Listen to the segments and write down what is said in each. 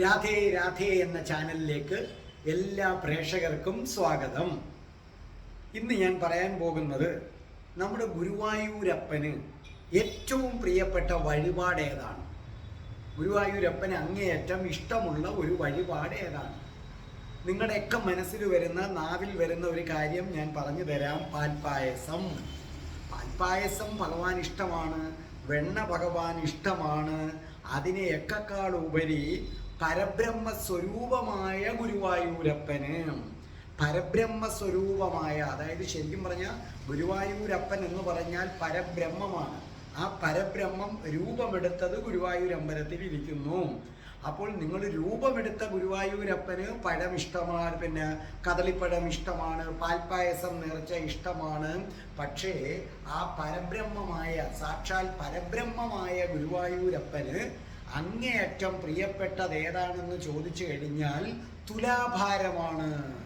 രാധേ രാധേ എന്ന ചാനലിലേക്ക് എല്ലാ പ്രേക്ഷകർക്കും സ്വാഗതം. ഇന്ന് ഞാൻ പറയാൻ പോകുന്നത് നമ്മുടെ ഗുരുവായൂരപ്പന് ഏറ്റവും പ്രിയപ്പെട്ട വഴിപാട് ഏതാണ്? ഗുരുവായൂരപ്പന് അങ്ങേയറ്റം ഇഷ്ടമുള്ള ഒരു വഴിപാട് ഏതാണ്? നിങ്ങളുടെയൊക്കെ മനസ്സിൽ വരുന്ന നാവിൽ വരുന്ന ഒരു കാര്യം ഞാൻ പറഞ്ഞു തരാം. പാൽപ്പായസം. പാൽപ്പായസം ഭഗവാൻ ഇഷ്ടമാണ്. വെണ്ണ ഭഗവാൻ ഇഷ്ടമാണ്. അതിനെയൊക്കെക്കാൾ ഉപരി പരബ്രഹ്മ സ്വരൂപമായ ഗുരുവായൂരപ്പന്. പരബ്രഹ്മ സ്വരൂപമായ അതായത് ശരിക്കും പറഞ്ഞാൽ ഗുരുവായൂരപ്പൻ എന്ന് പറഞ്ഞാൽ പരബ്രഹ്മമാണ്. ആ പരബ്രഹ്മം രൂപമെടുത്തത് ഗുരുവായൂരമ്പലത്തിൽ ഇരിക്കുന്നു. അപ്പോൾ നിങ്ങൾ രൂപമെടുത്ത ഗുരുവായൂരപ്പന് പഴം ഇഷ്ടമാണ് പിന്നെ കദളിപ്പഴം ഇഷ്ടമാണ് പാൽപ്പായസം നിറച്ച ഇഷ്ടമാണ്. പക്ഷേ ആ പരബ്രഹ്മമായ സാക്ഷാൽ പരബ്രഹ്മമായ ഗുരുവായൂരപ്പന് അങ്ങേയറ്റം പ്രിയപ്പെട്ടത് ഏതാണെന്ന് ചോദിച്ചു കഴിഞ്ഞാൽ തുലാഭാരമാണ്.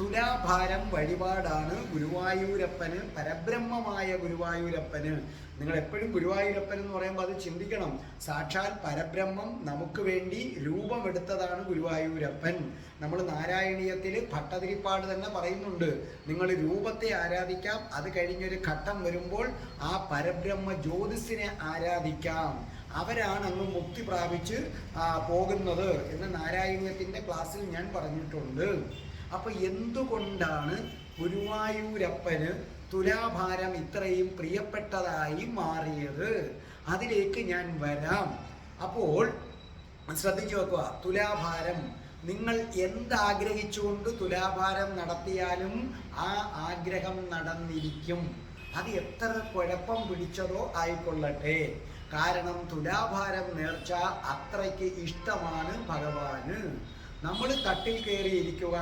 തുലാഭാരം വഴിപാടാണ് ഗുരുവായൂരപ്പന് പരബ്രഹ്മമായ ഗുരുവായൂരപ്പന്. നിങ്ങൾ എപ്പോഴും ഗുരുവായൂരപ്പൻ എന്ന് പറയുമ്പോൾ അത് ചിന്തിക്കണം. സാക്ഷാൽ പരബ്രഹ്മം നമുക്ക് വേണ്ടി രൂപമെടുത്തതാണ് ഗുരുവായൂരപ്പൻ. നമ്മൾ നാരായണീയത്തിൽ ഭട്ടതിരിപ്പാട് തന്നെ പറയുന്നുണ്ട്. നിങ്ങൾ രൂപത്തെ ആരാധിക്കാം അത് കഴിഞ്ഞൊരു ഘട്ടം വരുമ്പോൾ ആ പരബ്രഹ്മ ജ്യോതിസിനെ ആരാധിക്കാം. അവരാണ് അങ്ങ് മുക്തി പ്രാപിച്ച് പോകുന്നത് എന്ന് നാരായണത്തിന്റെ ക്ലാസ്സിൽ ഞാൻ പറഞ്ഞിട്ടുണ്ട്. അപ്പൊ എന്തുകൊണ്ടാണ് ഗുരുവായൂരപ്പന് തുലാഭാരം ഇത്രയും പ്രിയപ്പെട്ടതായി മാറിയത്? അതിലേക്ക് ഞാൻ വരാം. അപ്പോൾ ശ്രദ്ധിച്ചു വെക്കുക തുലാഭാരം. നിങ്ങൾ എന്താഗ്രഹിച്ചുകൊണ്ട് തുലാഭാരം നടത്തിയാലും ആ ആഗ്രഹം നടന്നിരിക്കും. അത് എത്ര കുഴപ്പം പിടിച്ചതോ ആയിക്കൊള്ളട്ടെ. കാരണം തുലാഭാരം നേർച്ച അത്രയ്ക്ക് ഇഷ്ടമാണ് ഭഗവാന്. നമ്മൾ തട്ടിൽ കയറിയിരിക്കുക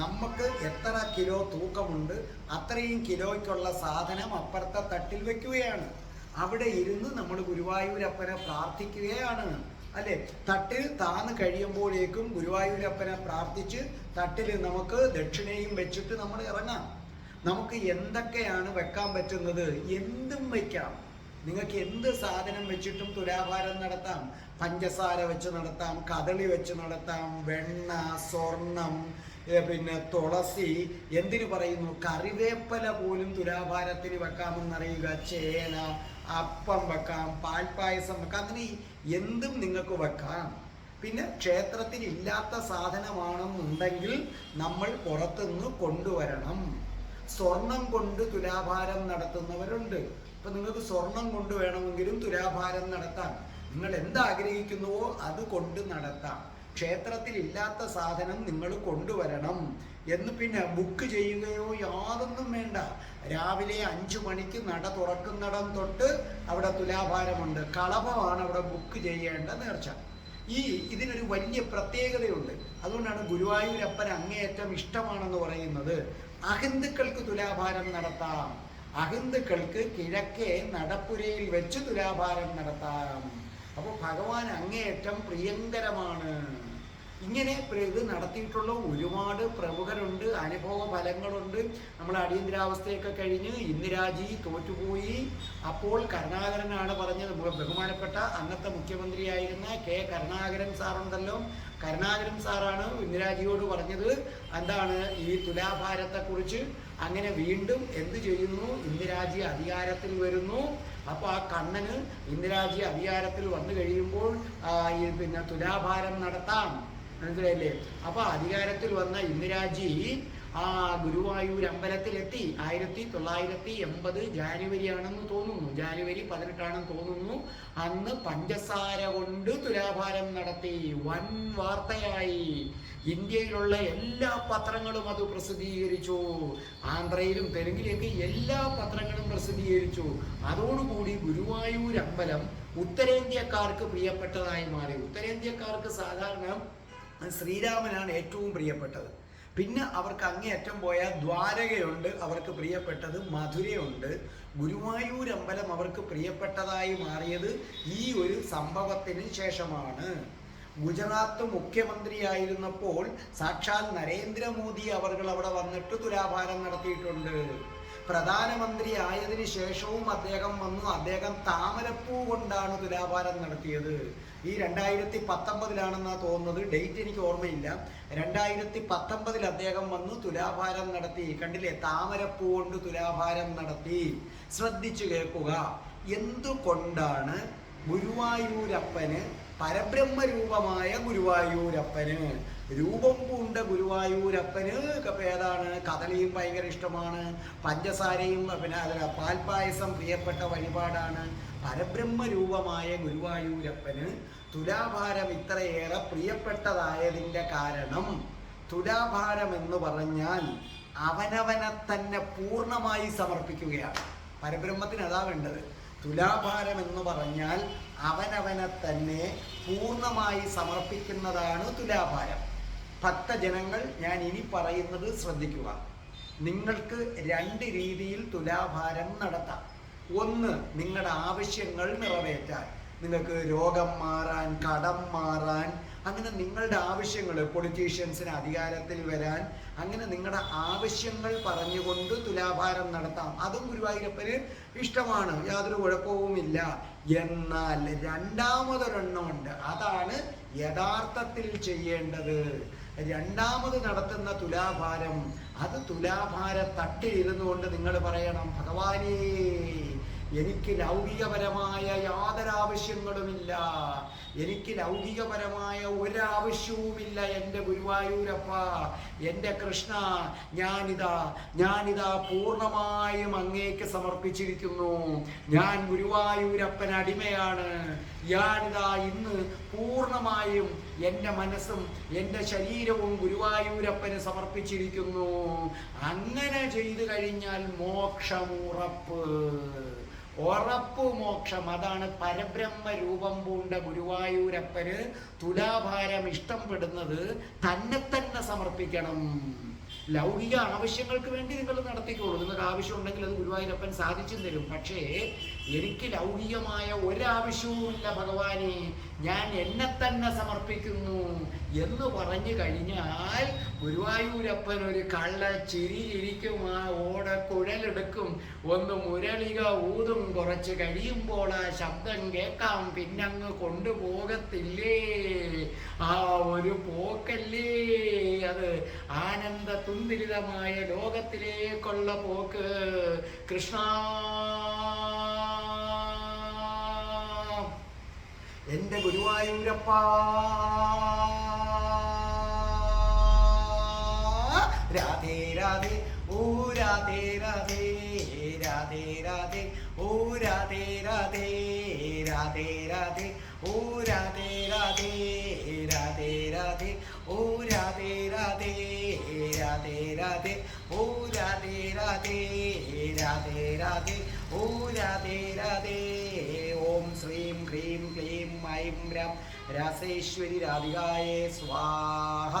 നമുക്ക് എത്ര കിലോ തൂക്കമുണ്ട് അത്രയും കിലോയ്ക്കുള്ള സാധനം അപ്പുറത്തെ തട്ടിൽ വെക്കുകയാണ്. അവിടെ ഇരുന്ന് നമ്മൾ ഗുരുവായൂരപ്പനെ പ്രാർത്ഥിക്കുകയാണ് അല്ലെ? തട്ടിൽ താന്ന് കഴിയുമ്പോഴേക്കും ഗുരുവായൂരപ്പനെ പ്രാർത്ഥിച്ച് തട്ടിൽ നമുക്ക് ദക്ഷിണയും വെച്ചിട്ട് നമ്മൾ ഇറങ്ങാം. നമുക്ക് എന്തൊക്കെയാണ് വെക്കാൻ പറ്റുന്നത്? എന്തും വയ്ക്കാം നിങ്ങൾക്ക് എന്ത് സാധനം വെച്ചിട്ടും തുലാഭാരം നടത്താം. പഞ്ചസാര വെച്ച് നടത്താം കദളി വെച്ച് നടത്താം വെണ്ണ സ്വർണം പിന്നെ തുളസി എന്തിനു പറയുന്നു? കറിവേപ്പല പോലും തുലാഭാരത്തിന് വെക്കാമെന്നറിയുക. ചേന അപ്പം വെക്കാം പാൽപ്പായസം വെക്കാം അങ്ങനെ എന്തും നിങ്ങൾക്ക് വെക്കാം. പിന്നെ ക്ഷേത്രത്തിൽ ഇല്ലാത്ത സാധനമാണെന്നുണ്ടെങ്കിൽ നമ്മൾ പുറത്തുനിന്ന് കൊണ്ടുവരണം. സ്വർണം കൊണ്ട് തുലാഭാരം നടത്തുന്നവരുണ്ട്. ഇപ്പൊ നിങ്ങൾക്ക് സ്വർണം കൊണ്ട് വേണമെങ്കിലും തുലാഭാരം നടത്താം. നിങ്ങൾ എന്താഗ്രഹിക്കുന്നുവോ അത് കൊണ്ട് നടത്താം. ക്ഷേത്രത്തിൽ ഇല്ലാത്ത സാധനം നിങ്ങൾ കൊണ്ടുവരണം. എന്ന് പിന്നെ ബുക്ക് ചെയ്യുകയോ യാതൊന്നും വേണ്ട. രാവിലെ അഞ്ചു മണിക്ക് നട തുറക്കുന്നിടം തൊട്ട് അവിടെ തുലാഭാരമുണ്ട്. കളഭമാണ് അവിടെ ബുക്ക് ചെയ്യേണ്ട നേർച്ച. ഈ ഇതിനൊരു വലിയ പ്രത്യേകതയുണ്ട്. അതുകൊണ്ടാണ് ഗുരുവായൂരപ്പൻ അങ്ങേയറ്റം ഇഷ്ടമാണെന്ന് പറയുന്നത്. അഹിന്ദുക്കൾക്ക് തുലാഭാരം നടത്താം. അഹിന്ദുക്കൾക്ക് കിഴക്കേ നടപ്പുരയിൽ വെച്ച് തുലാഭാരം നടത്താം. അപ്പോൾ ഭഗവാൻ അങ്ങേയറ്റം പ്രിയങ്കരമാണ്. ഇങ്ങനെ ഇത് നടത്തിയിട്ടുള്ള ഒരുപാട് പ്രമുഖരുണ്ട് അനുഭവ ഫലങ്ങളുണ്ട്. നമ്മൾ അടിയന്തരാവസ്ഥയൊക്കെ കഴിഞ്ഞ് ഇന്ദിരാജി തോറ്റുപോയി. അപ്പോൾ കരുണാകരനാണ് പറഞ്ഞത്. ബഹു- ബഹുമാനപ്പെട്ട അന്നത്തെ മുഖ്യമന്ത്രിയായിരുന്ന കെ കരുണാകരൻ സാറുണ്ടല്ലോ. കരുണാകരൻ സാറാണ് ഇന്ദിരാജിയോട് പറഞ്ഞത്. എന്താണ് ഈ തുലാഭാരത്തെക്കുറിച്ച്? അങ്ങനെ വീണ്ടും എന്ത് ചെയ്യുന്നു? ഇന്ദിരാജി അധികാരത്തിൽ വരുന്നു. അപ്പോൾ ആ കണ്ണന് ഇന്ദിരാജി അധികാരത്തിൽ വന്നു കഴിയുമ്പോൾ പിന്നെ തുലാഭാരം നടത്താം. മനസ്സിലായില്ലേ? അപ്പൊ അധികാരത്തിൽ വന്ന ഇന്ദിരാജി ആ ഗുരുവായൂർ അമ്പലത്തിലെത്തി. ആയിരത്തി തൊള്ളായിരത്തി എൺപത് ജാനുവരി ആണെന്ന് തോന്നുന്നു. ജാനുവരി പതിനെട്ടാണെന്ന് തോന്നുന്നു. അന്ന് പഞ്ചസാര കൊണ്ട് തുലാഭാരം നടത്തി. വൻ വാർത്തയായി. ഇന്ത്യയിലുള്ള എല്ലാ പത്രങ്ങളും അത് പ്രസിദ്ധീകരിച്ചു. ആന്ധ്രയിലും തെലുങ്കിലേക്ക് എല്ലാ പത്രങ്ങളും പ്രസിദ്ധീകരിച്ചു. അതോടുകൂടി ഗുരുവായൂർ അമ്പലം ഉത്തരേന്ത്യക്കാർക്ക് പ്രിയപ്പെട്ടതായി മാറി. ഉത്തരേന്ത്യക്കാർക്ക് സാധാരണ ശ്രീരാമനാണ് ഏറ്റവും പ്രിയപ്പെട്ടത്. പിന്നെ അവർക്ക് അങ്ങേയറ്റം പോയ ദ്വാരകയുണ്ട് അവർക്ക് പ്രിയപ്പെട്ടത് മധുരയുണ്ട്. ഗുരുവായൂർ അമ്പലം അവർക്ക് പ്രിയപ്പെട്ടതായി മാറിയത് ഈ ഒരു സംഭവത്തിന് ശേഷമാണ്. ഗുജറാത്ത് മുഖ്യമന്ത്രിയായിരുന്നപ്പോൾ സാക്ഷാൽ നരേന്ദ്രമോദി അവർ അവിടെ വന്നിട്ട് തുലാഭാരം നടത്തിയിട്ടുണ്ട്. പ്രധാനമന്ത്രി ആയതിനു ശേഷവും അദ്ദേഹം വന്നു. അദ്ദേഹം താമരപ്പൂ കൊണ്ടാണ് തുലാഭാരം നടത്തിയത്. ഈ രണ്ടായിരത്തി പത്തൊമ്പതിലാണെന്നാ തോന്നുന്നത്. ഡേറ്റ് എനിക്ക് ഓർമ്മയില്ല. രണ്ടായിരത്തി പത്തൊമ്പതിൽ അദ്ദേഹം വന്നു തുലാഭാരം നടത്തി. കണ്ടില്ലേ? താമരപ്പൂ കൊണ്ട് തുലാഭാരം നടത്തി. ശ്രദ്ധിച്ചു കേൾക്കുക. എന്തുകൊണ്ടാണ് ഗുരുവായൂരപ്പന് പരബ്രഹ്മ രൂപമായ ഗുരുവായൂരപ്പന്. രൂപം പൂണ്ട ഗുരുവായൂരപ്പന് ഏതാണ്? കഥലിയും ഭയങ്കര ഇഷ്ടമാണ്. പഞ്ചസാരയും പിന്നെ അതിൽ പാൽപ്പായസം പ്രിയപ്പെട്ട വഴിപാടാണ്. പരബ്രഹ്മ രൂപമായ ഗുരുവായൂരപ്പന് തുലാഭാരം ഇത്രയേറെ പ്രിയപ്പെട്ടതായതിന്റെ കാരണം തുലാഭാരം എന്ന് പറഞ്ഞാൽ അവനവനെ തന്നെ പൂർണമായി സമർപ്പിക്കുകയാണ്. പരബ്രഹ്മത്തിന് അതാ വേണ്ടത്. തുലാഭാരം എന്ന് പറഞ്ഞാൽ അവനവനെ തന്നെ പൂർണമായി സമർപ്പിക്കുന്നതാണ് തുലാഭാരം. ഭക്തജനങ്ങൾ ഞാൻ ഇനി പറയുന്നത് ശ്രദ്ധിക്കുക. നിങ്ങൾക്ക് രണ്ട് രീതിയിൽ തുലാഭാരം നടത്താം. ഒന്ന് നിങ്ങളുടെ ആവശ്യങ്ങൾ നിറവേറ്റാൻ. നിങ്ങൾക്ക് രോഗം മാറാൻ കടം മാറാൻ അങ്ങനെ നിങ്ങളുടെ ആവശ്യങ്ങൾ പൊളിറ്റീഷ്യൻസിന് അധികാരത്തിൽ വരാൻ അങ്ങനെ നിങ്ങളുടെ ആവശ്യങ്ങൾ പറഞ്ഞുകൊണ്ട് തുലാഭാരം നടത്താം. അതും ഗുരുവായൂരപ്പന് ഇഷ്ടമാണ്. യാതൊരു കുഴപ്പവുമില്ല. എന്നാൽ രണ്ടാമതൊരെണ്ണമുണ്ട്. അതാണ് യഥാർത്ഥത്തിൽ ചെയ്യേണ്ടത്. രണ്ടാമത് നടത്തുന്ന തുലാഭാരം. അത് തുലാഭാര തട്ടിലിരുന്നു കൊണ്ട് നിങ്ങൾ പറയണം ഭഗവാനേ എനിക്ക് ലൗകികപരമായ യാതൊരു ആവശ്യങ്ങളുമില്ല എനിക്ക് ലൗകികപരമായ ഒരാവശ്യവുമില്ല എന്റെ ഗുരുവായൂരപ്പ എന്റെ കൃഷ്ണ. ഞാനിതാ ഞാനിതാ പൂർണമായും അങ്ങേക്ക് സമർപ്പിച്ചിരിക്കുന്നു. ഞാൻ ഗുരുവായൂരപ്പൻ അടിമയാണ്. ഞാനിതാ ഇന്ന് പൂർണമായും എന്റെ മനസ്സും എന്റെ ശരീരവും ഗുരുവായൂരപ്പന് സമർപ്പിച്ചിരിക്കുന്നു. അങ്ങനെ ചെയ്തു കഴിഞ്ഞാൽ മോക്ഷമുറപ്പ്. ഉറപ്പ് മോക്ഷം അതാണ് പരബ്രഹ്മ രൂപം പൂണ്ട ഗുരുവായൂരപ്പന് തുലാഭാരം ഇഷ്ടപ്പെടുന്നത് തന്നെ തന്നെ സമർപ്പിക്കണം. ലൗകിക ആവശ്യങ്ങൾക്ക് വേണ്ടി നിങ്ങൾ നടത്തിക്കോളൂ. നിങ്ങൾക്ക് ആവശ്യമുണ്ടെങ്കിൽ അത് ഗുരുവായൂരപ്പൻ സാധിച്ചു തരും. പക്ഷേ എനിക്ക് ലൗകികമായ ഒരാവശ്യവുമില്ല ഭഗവാനെ. ഞാൻ എന്നെ തന്നെ സമർപ്പിക്കുന്നു എന്ന് പറഞ്ഞു കഴിഞ്ഞാൽ ഗുരുവായൂരപ്പൻ ഒരു കള്ള ചിരിയിരിക്കും ആ ഓട കുഴലെടുക്കും. ഒന്ന് മുരളിക ഊതും കുറച്ച് കഴിയുമ്പോൾ ആ ശബ്ദം കേൾക്കാം. പിന്നങ്ങ് കൊണ്ടുപോകത്തില്ലേ? ആ ഒരു പോക്കല്ലേ? അത് ആനന്ദ തുന്തിരിതമായ ലോകത്തിലേക്കുള്ള പോക്ക്. കൃഷ്ണ. എന്റെ ഗുരുവായൂരപ്പ. രാധേ രാധേ ഓ രാധേ രാധേ രാധേ രാധേ ഓ രാധേ രാധേ രാധേ രാധേ ഓ രാധേ രാധേ രാധേ രാധേ ഓ രാധേ രാധേ രാധേ രാധേ ഓ രാധേ രാധേ രാധേ രാധേ ഓ രാധേ രാധേ ഓം ശ്രീം ക്രീം ക്ലീം ഐം രാം രാസേശ്വരി രാധികായേ സ്വാഹ